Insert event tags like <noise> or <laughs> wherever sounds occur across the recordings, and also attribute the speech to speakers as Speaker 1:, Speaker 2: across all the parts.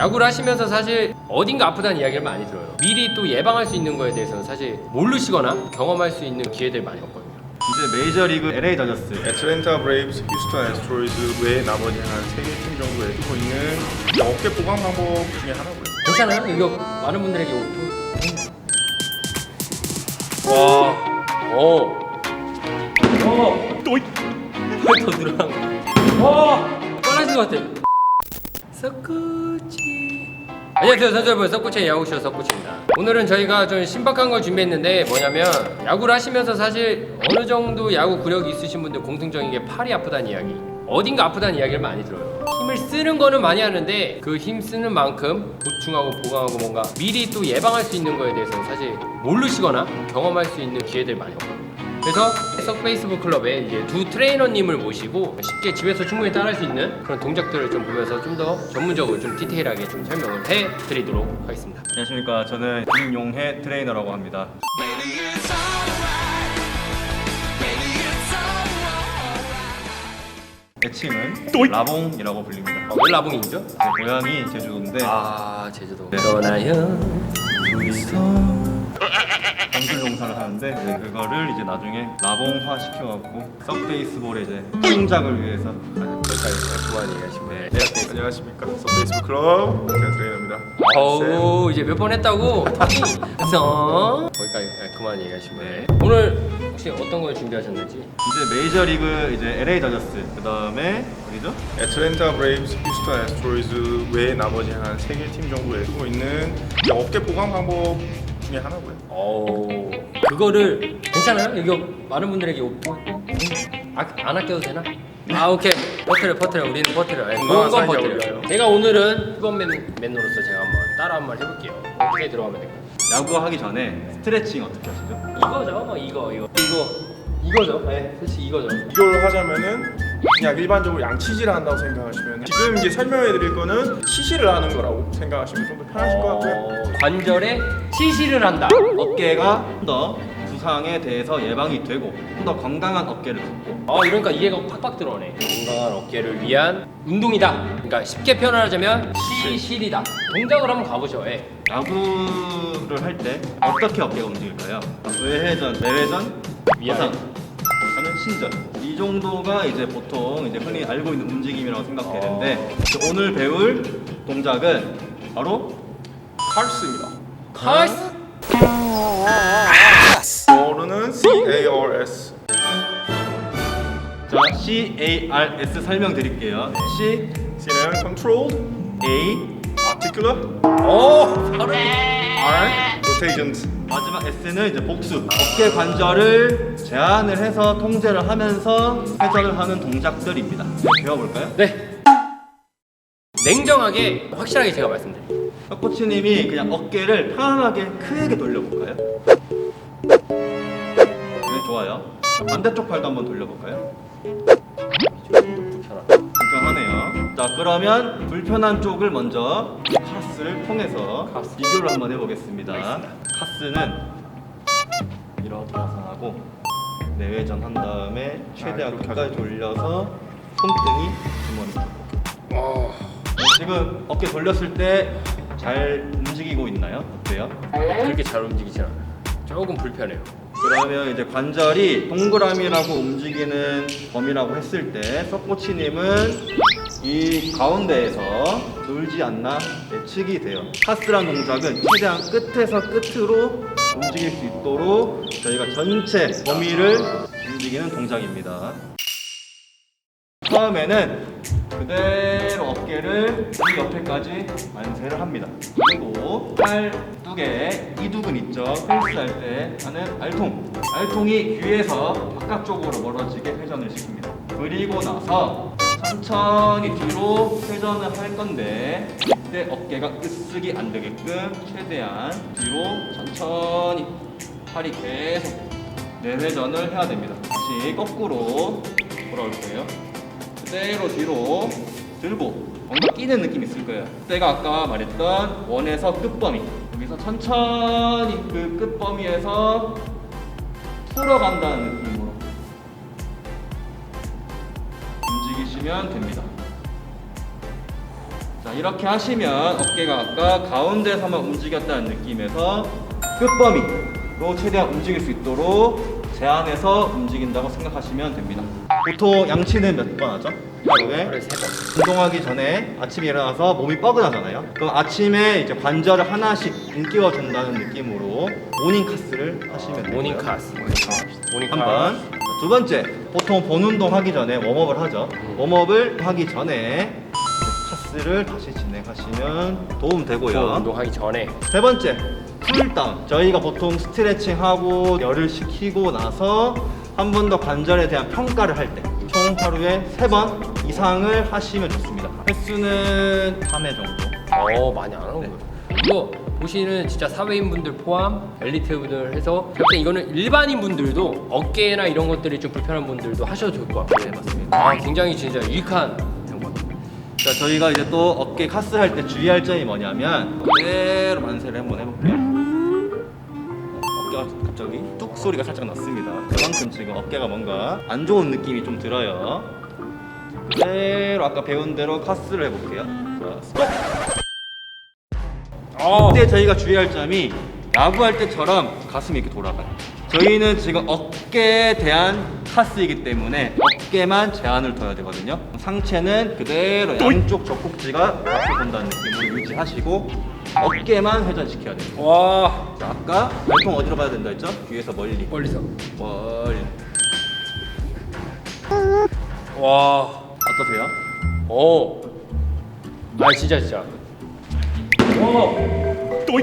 Speaker 1: 야구를 하시면서 사실 어딘가 아프다는 이야기를 많이 들어요. 미리 또 예방할 수 있는 거에 대해서는 사실 모르시거나 경험할 수 있는 기회들이 많이 없거든요.
Speaker 2: 이제 메이저리그 LA 다저스
Speaker 3: 애틀랜타 브레이브스, 휴스턴 애스트로이드 외 나머지 한 세 개 팀 정도에 두고 있는 어깨 보강 방법 중에 하나고요.
Speaker 1: 괜찮아요? 이거 많은 분들에게 오픈.
Speaker 3: 와,
Speaker 1: 오. 오.
Speaker 3: 또
Speaker 1: 팔더 늘어난 거. 와. 빨라진 것 같아. 서쿠치. 안녕하세요 선수 여러분 서쿠치의 야구쇼 서쿠치입니다. 오늘은 저희가 좀 신박한 걸 준비했는데 뭐냐면 야구를 하시면서 사실 어느 정도 야구 구력이 있으신 분들 공통적인 게 팔이 아프다는 이야기. 어딘가 아프다는 이야기를 많이 들어요. 힘을 쓰는 거는 많이 하는데 그 힘 쓰는 만큼 보충하고 보강하고 뭔가 미리 또 예방할 수 있는 거에 대해서는 사실 모르시거나 경험할 수 있는 기회들이 많이 없거든요. 그래서 석 페이스북 클럽에 이제 두 트레이너님을 모시고 쉽게 집에서 충분히 따라할 수 있는 그런 동작들을 좀 보면서 좀 더 전문적으로 좀 디테일하게 좀 설명을 해드리도록 하겠습니다.
Speaker 2: 안녕하십니까 저는 김용혜 트레이너라고 합니다 애칭은 라봉이라고 불립니다
Speaker 1: 어, 왜 라봉이죠?
Speaker 2: 제 고향이 제주도인데
Speaker 1: 아 제주도.
Speaker 2: 네.
Speaker 1: 떠나요.
Speaker 2: 강술 농사를 하는데 이제 그거를 이제 나중에 라봉화 시켜갖고 썩 베이스볼의 이제 성장을 위해서
Speaker 1: 여기까지 그만 얘기하시면 네.
Speaker 3: 네, 안녕하십니까. 서페이스북 클럽 제가 트레이너입니다.
Speaker 1: 어우 이제 몇 번 했다고? <laughs> 그래서 거기까지 네, 그만 얘기하시면 네. 오늘 혹시 어떤 걸 준비하셨는지?
Speaker 2: 이제 메이저리그 이제 LA 다저스 그 다음에 어디죠?
Speaker 3: 애틀랜타 브레이브스, 휴스턴 애스트로이드 외 나머지 한 세 개 팀 정도에 두고 있는 어깨 보강 방법 중에 하나고요.
Speaker 1: 어 그거를 괜찮아요? 이거 많은 분들에게 오픈 아, 안 아껴도 되나? 아 오케이 버텨요 버텨요 우리는 버텨요
Speaker 3: 건강한
Speaker 1: 그건
Speaker 3: 사이가
Speaker 1: 버텨요. 제가 오늘은 1번 맨, 맨으로서 제가 한번 따라 한 번 해볼게요 어떻게 들어가면 될까요?
Speaker 2: 야구 하기 전에 스트레칭 어떻게 하시죠?
Speaker 1: 이거죠 뭐 이거 이거 이거 이거죠 네 솔직히 이거죠
Speaker 3: 비교를 하자면은 그냥 일반적으로 양치질을 한다고 생각하시면 지금 이제 설명해 드릴 거는 치실을 하는 거라고 생각하시면 좀 더 편하실 것 같고요.
Speaker 1: 어, 관절에 치실을 한다
Speaker 2: 어깨가 좀 더 부상에 대해서 예방이 되고 좀 더 건강한 어깨를 갖고
Speaker 1: 어 이러니까 이해가 팍팍 들어오네 건강한 어깨를 위한 운동이다 그러니까 쉽게 표현하자면 치실이다 동작을 한번 가보죠 예.
Speaker 2: 야구를 할 때 어떻게 어깨가 움직일까요? 외회전, 내회전. 위상, 하는 신전. 이 정도가 이제 보통 이제 흔히 알고 있는 움직임이라고 생각되는데 이제 오늘 배울 동작은 바로
Speaker 3: 칼스입니다.
Speaker 1: 카스?
Speaker 3: 저는 C A R S.
Speaker 2: 자 C A R S 설명드릴게요. C
Speaker 3: C는 controlled,
Speaker 2: A
Speaker 3: articular, rotations.
Speaker 2: 마지막 S는 이제 복수 어깨 관절을 제한을 해서 통제를 하면서 회전을 하는 동작들입니다. 네, 배워볼까요?
Speaker 1: 네 냉정하게 확실하게 제가 말씀드릴게요
Speaker 2: 박 코치님이 그냥 어깨를 편안하게 크게 돌려볼까요? 네, 좋아요. 자, 반대쪽 팔도 한번 돌려볼까요?
Speaker 1: 불편하다
Speaker 2: 불편하네요. 자, 그러면 불편한 쪽을 먼저 카스를 통해서
Speaker 1: 카스.
Speaker 2: 비교를 한번 해보겠습니다. 카스는 이렇게 하고 내외전 한 다음에 최대한
Speaker 3: 이렇게
Speaker 2: 끝까지. 돌려서 손등이 주머니 쪽으로. 네, 지금 어깨 돌렸을 때 잘 움직이고 있나요? 어때요?
Speaker 1: 그렇게 잘 움직이진 않아요 조금 불편해요
Speaker 2: 그러면 이제 관절이 동그라미라고 움직이는 범위라고 했을 때 석코치님은 이 가운데에서 놀지 않나 예측이 돼요. 카스란 동작은 최대한 끝에서 끝으로 움직일 수 있도록 저희가 전체 범위를 움직이는 동작입니다. 처음에는 그대로 어깨를 이 옆에까지 만세를 합니다. 그리고 팔 두개 이두근 있죠. 헬스 할 때 하는 알통. 알통이 귀에서 바깥쪽으로 멀어지게 회전을 시킵니다. 그리고 나서 천천히 뒤로 회전을 할 건데 이때 어깨가 으쓱이 안 되게끔 최대한 뒤로 천천히 팔이 계속 내회전을 해야 됩니다. 다시 거꾸로 돌아올 거예요. 그대로 뒤로 들고 뭔가 끼는 느낌 있을 거예요. 때가 아까 말했던 원에서 끝범위. 여기서 천천히 그 끝범위에서 풀어간다는 느낌으로 움직이시면 됩니다. 자, 자, 이렇게 하시면 어깨가 아까 가운데서만 움직였다는 느낌에서 끝범위로 최대한 움직일 수 있도록 제한해서 움직인다고 생각하시면 됩니다. 보통 양치는 몇 번 하죠? 하루에. 운동하기 전에 아침에 일어나서 몸이 뻐근하잖아요. 그럼 아침에 이제 관절을 하나씩 일깨워 준다는 느낌으로 모닝 카스를 하시면 돼요.
Speaker 1: 모닝 카스. 모닝
Speaker 2: 한
Speaker 1: 카스.
Speaker 2: 번. 두 번째, 보통 본 운동 하기 전에 웜업을 하죠. 웜업을 하기 전에 카스를 다시 진행하시면 도움 되고요.
Speaker 1: 운동하기 전에
Speaker 2: 세 번째, 쿨다운. 저희가 보통 스트레칭하고 열을 식히고 나서 한 번 더 관절에 대한 평가를 할 때 총 하루에 세 번 이상을 하시면 좋습니다. 횟수는 3회 정도.
Speaker 1: 어 많이 안 하는 거예요. 이거 보시는 진짜 사회인 분들 포함 엘리트 분들 해서 절대 이거는 일반인 분들도 어깨나 이런 것들이 좀 불편한 분들도 하셔도 좋을 것 같아요.
Speaker 2: 네, 맞습니다.
Speaker 1: 아 굉장히 진짜 유익한 정보.
Speaker 2: 자, 저희가 이제 또 어깨 카스 할 때 주의할 점이 뭐냐면 그대로 만세를 한번 해볼게요. 어, 갑자기 뚝 소리가 살짝 났습니다. 그만큼 지금 어깨가 뭔가 안 좋은 느낌이 좀 들어요. 그대로 아까 배운 대로 카스를 해볼게요. 자, 스톱!
Speaker 1: 어.
Speaker 2: 이때 저희가 주의할 점이 야구할 때처럼 가슴이 이렇게 돌아가요. 저희는 지금 어깨에 대한 카스이기 때문에 어깨만 제한을 둬야 되거든요. 상체는 그대로 양쪽 젖꼭지가 앞을 본다는 느낌으로 유지하시고 어깨만 회전시켜야 돼요.
Speaker 1: 와
Speaker 2: 자, 아까 발통 어디로 봐야 된다 했죠? 뒤에서 멀리.
Speaker 1: 멀리서.
Speaker 2: 멀리.
Speaker 1: 와.
Speaker 2: 어떠세요?
Speaker 1: 오. 아 진짜 진짜. 와. 또.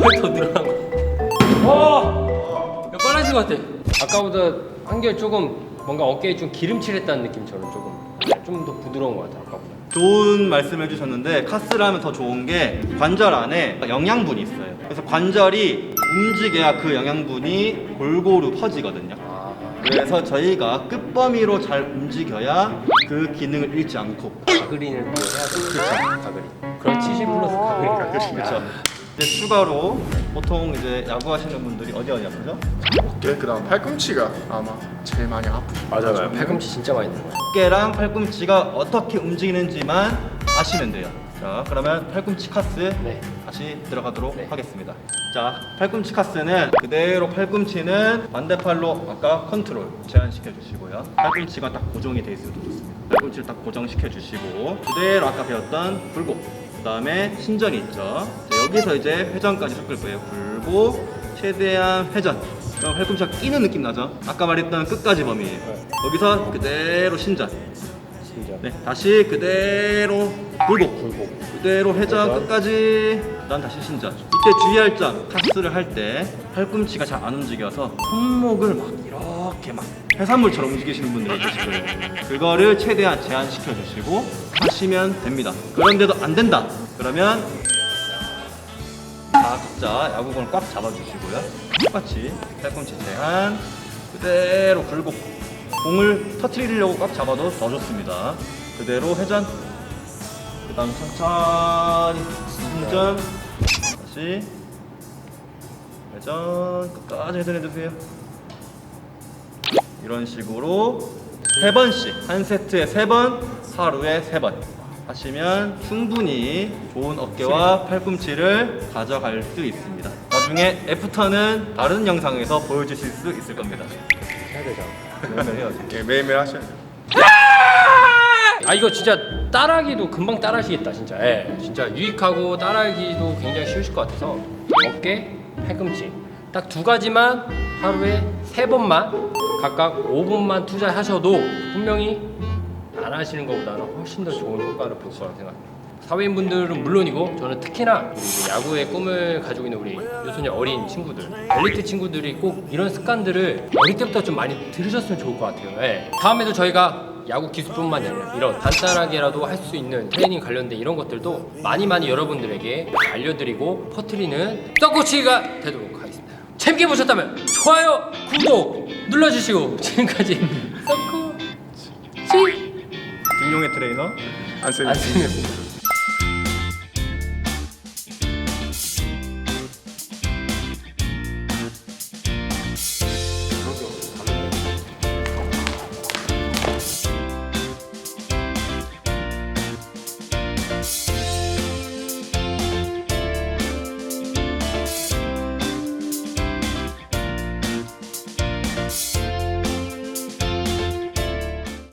Speaker 1: 팔더 늘어난 거. 와. 야, 빨라진 것 같아. 아까보다 한결 조금 뭔가 어깨에 좀 기름칠했다는 느낌처럼 조금 좀 더 부드러운 것 같아 아까보다.
Speaker 2: 좋은 말씀 해주셨는데 카스를 하면 더 좋은 게 관절 안에 영양분이 있어요. 그래서 관절이 움직여야 그 영양분이 골고루 퍼지거든요.
Speaker 1: 아.
Speaker 2: 그래서 저희가 끝범위로 잘 움직여야 그 기능을 잃지 않고
Speaker 1: 가그린을 또 해야 돼. 그렇죠. 가그린. 그럼 70 플러스 가그린.
Speaker 2: 그렇죠. 이제 추가로 보통 이제 야구 하시는 분들이 어디 어디 아프죠?
Speaker 3: 어깨 그다음 팔꿈치가 아마 제일 많이 아프죠.
Speaker 1: 맞아요. 팔꿈치 진짜 많이 들어.
Speaker 2: 어깨랑 팔꿈치가 어떻게 움직이는지만 아시면 돼요. 자, 그러면 팔꿈치 카스
Speaker 1: 네.
Speaker 2: 다시 들어가도록
Speaker 1: 네.
Speaker 2: 하겠습니다. 자, 팔꿈치 카스는 그대로 팔꿈치는 반대팔로 아까 컨트롤 제한시켜 주시고요. 팔꿈치가 딱 고정이 돼 있으면 좋습니다. 팔꿈치를 딱 고정시켜 주시고 그대로 아까 배웠던 굴곡 그 다음에 신전이 있죠. 자, 여기서 이제 회전까지 섞을 거예요. 굴곡 최대한 회전. 그럼 팔꿈치가 끼는 느낌 나죠? 아까 말했던 끝까지 범위예요. 여기서 그대로 신전. 네, 다시 그대로 굴곡.
Speaker 1: 굴곡.
Speaker 2: 그대로 회전. 끝까지. 난 다시 신전. 이때 주의할 점, 카스를 할 때 팔꿈치가 잘 안 움직여서 손목을 막 이렇게 막 해산물처럼 움직이시는 분들이 계실 거예요. 그거를 최대한 제한시켜 주시고 하시면 됩니다. 그런데도 안 된다. 그러면 다 각자 야구공을 꽉 잡아주시고요. 똑같이 팔꿈치 제한 그대로 굴곡 공을 터트리려고 꽉 잡아도 더 좋습니다. 그대로 회전 그 다음 천천히 승전 다시 회전 끝까지 회전해주세요. 이런 식으로 세 번씩 한 세트에 세 번 하루에 세 번 하시면 충분히 좋은 어깨와 팔꿈치를 가져갈 수 있습니다. 나중에 애프터는 다른 영상에서 보여주실 수 있을 겁니다.
Speaker 1: 해야 되잖아.
Speaker 2: 해야지.
Speaker 3: 예, 매일매일 하셔야 돼요.
Speaker 1: 아 이거 진짜 따라하기도 금방 따라하시겠다 진짜 예 진짜 유익하고 따라하기도 굉장히 쉬우실 것 같아서 어깨 팔꿈치 딱 두 가지만 하루에 세 번만 각각 5분만 투자하셔도 분명히 안 하시는 것보다는 훨씬 더 좋은 효과를 볼 거라고 생각합니다 사회인분들은 물론이고 저는 특히나 이제 야구의 꿈을 가지고 있는 우리 요소년 어린 친구들 엘리트 친구들이 꼭 이런 습관들을 어릴 때부터 좀 많이 들으셨으면 좋을 것 같아요. 예. 다음에도 저희가 야구 기술뿐만 아니라 이런 간단하게라도 할 수 있는 트레이닝 관련된 이런 것들도 많이 많이 여러분들에게 알려드리고 퍼뜨리는 떡꼬치가 되도록 하겠습니다. 재밌게 보셨다면 좋아요 구독 눌러주시고 지금까지 떡꼬치.
Speaker 2: 김용의 트레이너
Speaker 3: 안 쓰는
Speaker 1: 안승이었습니다